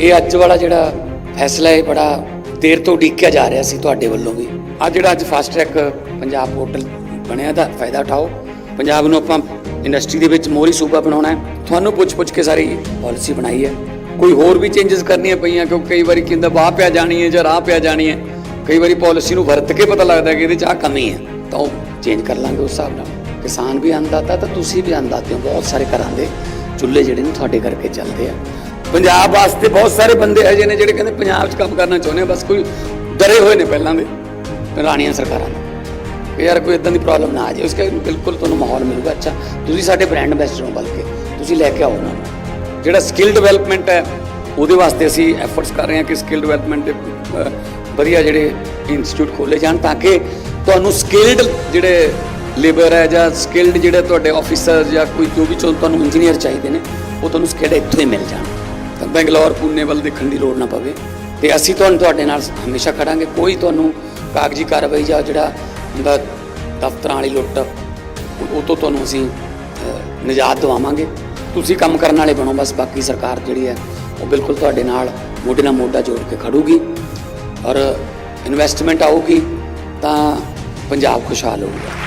ਇਹ ਅੱਜ ਵਾਲਾ ਜਿਹੜਾ ਫੈਸਲਾ ਹੈ ਬੜਾ ਦੇਰ ਤੋਂ ਉਡੀਕਿਆ ਜਾ ਰਿਹਾ ਸੀ ਤੁਹਾਡੇ ਵੱਲੋਂ ਵੀ। ਆ ਜਿਹੜਾ ਅੱਜ ਫਾਸਟ ਟਰੈਕ ਪੰਜਾਬ ਪੋਰਟਲ ਬਣਿਆ ਦਾ ਫਾਇਦਾ ਉਠਾਓ। ਪੰਜਾਬ ਨੂੰ ਆਪਾਂ ਇੰਡਸਟਰੀ ਦੇ ਵਿੱਚ ਮੋਹਰੀ ਸੂਬਾ ਬਣਾਉਣਾ ਹੈ। ਤੁਹਾਨੂੰ ਪੁੱਛ-ਪੁੱਛ ਕੇ ਸਾਰੀ ਪਾਲਿਸੀ ਬਣਾਈ ਹੈ। ਕੋਈ ਹੋਰ ਵੀ ਚੇਂਜਸ ਕਰਨੀਆਂ ਪਈਆਂ, ਕਿਉਂਕਿ ਕਈ ਵਾਰੀ ਕਹਿੰਦਾ ਬਾਹ ਪਿਆ ਜਾਣੀ ਹੈ ਜਾਂ ਰਾਹ ਪਿਆ ਜਾਣੀ ਹੈ। ਕਈ ਵਾਰੀ ਪਾਲਿਸੀ ਨੂੰ ਵਰਤ ਕੇ ਪਤਾ ਲੱਗਦਾ ਕਿ ਇਹਦੇ 'ਚ ਆ ਕਮੀ ਹੈ। ਤਾਂ ਉਹ ਚੇਂਜ ਕਰ ਲਾਂਗੇ ਉਸ ਹਿਸਾਬ ਨਾਲ। ਕਿਸਾਨ ਵੀ ਅੰਦਾਤਾ ਤਾਂ ਤੁਸੀਂ ਵੀ ਅੰਦਾਤੇ ਹੋ। ਬਹੁਤ ਸਾਰੇ ਘਰਾਂ ਦੇ ਚੁੱਲ੍ਹੇ ਜਿਹੜੇ ਨੇ ਤੁਹਾਡੇ ਕਰਕੇ ਚੱਲਦੇ ਆ। ਪੰਜਾਬ ਵਾਸਤੇ ਬਹੁਤ ਸਾਰੇ ਬੰਦੇ ਅਜੇ ਨੇ ਜਿਹੜੇ ਕਹਿੰਦੇ ਪੰਜਾਬ 'ਚ ਕੰਮ ਕਰਨਾ ਚਾਹੁੰਦੇ ਆ, ਬਸ ਕੋਈ ਡਰੇ ਹੋਏ ਨੇ ਪਹਿਲਾਂ ਦੇ ਰਾਣੀਆਂ ਸਰਕਾਰਾਂ ਤੋਂ ਕਿ ਯਾਰ ਕੋਈ ਇਦਾਂ ਦੀ ਪ੍ਰੋਬਲਮ ਨਾ ਆ ਜਾਏ, ਉਸ ਕਰਕੇ ਬਿਲਕੁਲ ਤੁਹਾਨੂੰ ਮਾਹੌਲ ਮਿਲੂਗਾ। ਅੱਛਾ, ਤੁਸੀਂ ਸਾਡੇ ਬ੍ਰਾਂਡ ਐਂਬੈਸਡਰ ਹੋ ਬਲਕਿ, ਤੁਸੀਂ ਲੈ ਕੇ ਆਓ ਉਹਨਾਂ ਨੂੰ। ਜਿਹੜਾ ਸਕਿੱਲ ਡਿਵੈਲਪਮੈਂਟ ਹੈ, ਉਹਦੇ ਵਾਸਤੇ ਅਸੀਂ ਐਫਰਟਸ ਕਰ ਰਹੇ ਹਾਂ ਕਿ ਸਕਿੱਲ ਡਿਵੈਲਪਮੈਂਟ ਦੇ ਵਧੀਆ ਜਿਹੜੇ ਇੰਸਟੀਚਿਊਟ ਖੋਲੇ ਜਾਣ ਤਾਂ ਕਿ ਤੁਹਾਨੂੰ ਸਕਿੱਲਡ ਜਿਹੜੇ ਲੇਬਰ ਹੈ ਜਾਂ ਸਕਿੱਲਡ ਜਿਹੜੇ ਤੁਹਾਡੇ ਆਫੀਸਰ ਜਾਂ ਕੋਈ ਜੋ ਵੀ ਚੋ- ਤੁਹਾਨੂੰ ਇੰਜੀਨੀਅਰ ਚਾਹੀਦੇ ਨੇ, ਉਹ ਤੁਹਾਨੂੰ ਸਕਿੱਲਡ ਇੱਥੋਂ ਹੀ ਮਿਲ ਜਾਣ। ਬੈਂਗਲੌਰ ਪੂਨੇ ਵੱਲ ਦੇਖਣ ਦੀ ਲੋੜ ਨਾ ਪਵੇ। ਤੇ ਅਸੀਂ ਤੁਹਾਨੂੰ ਤੁਹਾਡੇ ਨਾਲ ਹਮੇਸ਼ਾ ਖੜਾਂਗੇ। ਕੋਈ ਤੁਹਾਨੂੰ ਕਾਗਜ਼ੀ ਕਾਰਵਾਈ ਜਾਂ ਜਿਹੜਾ ਹੁੰਦਾ ਦਫ਼ਤਰਾਂ ਵਾਲੀ ਲੁੱਟ ਉਹ ਤੋਂ ਤੁਹਾਨੂੰ ਅਸੀਂ ਅਹ, ਨਿਜਾਤ ਦਿਵਾਵਾਂਗੇ। ਤੁਸੀਂ ਕੰਮ ਕਰਨ ਵਾਲੇ ਬਣੋ ਬਸ ਬਾਕੀ ਸਰਕਾਰ ਜਿਹੜੀ ਹੈ ਉਹ ਬਿਲਕੁਲ ਤੁਹਾਡੇ ਨਾਲ ਮੋਢੇ ਨਾਲ ਮੋਢਾ ਜੋੜ ਕੇ ਖੜੂਗੀ। ਔਰ ਇਨਵੈਸਟਮੈਂਟ ਆਊਗੀ ਤਾਂ ਪੰਜਾਬ ਖੁਸ਼ਹਾਲ ਹੋਊਗਾ।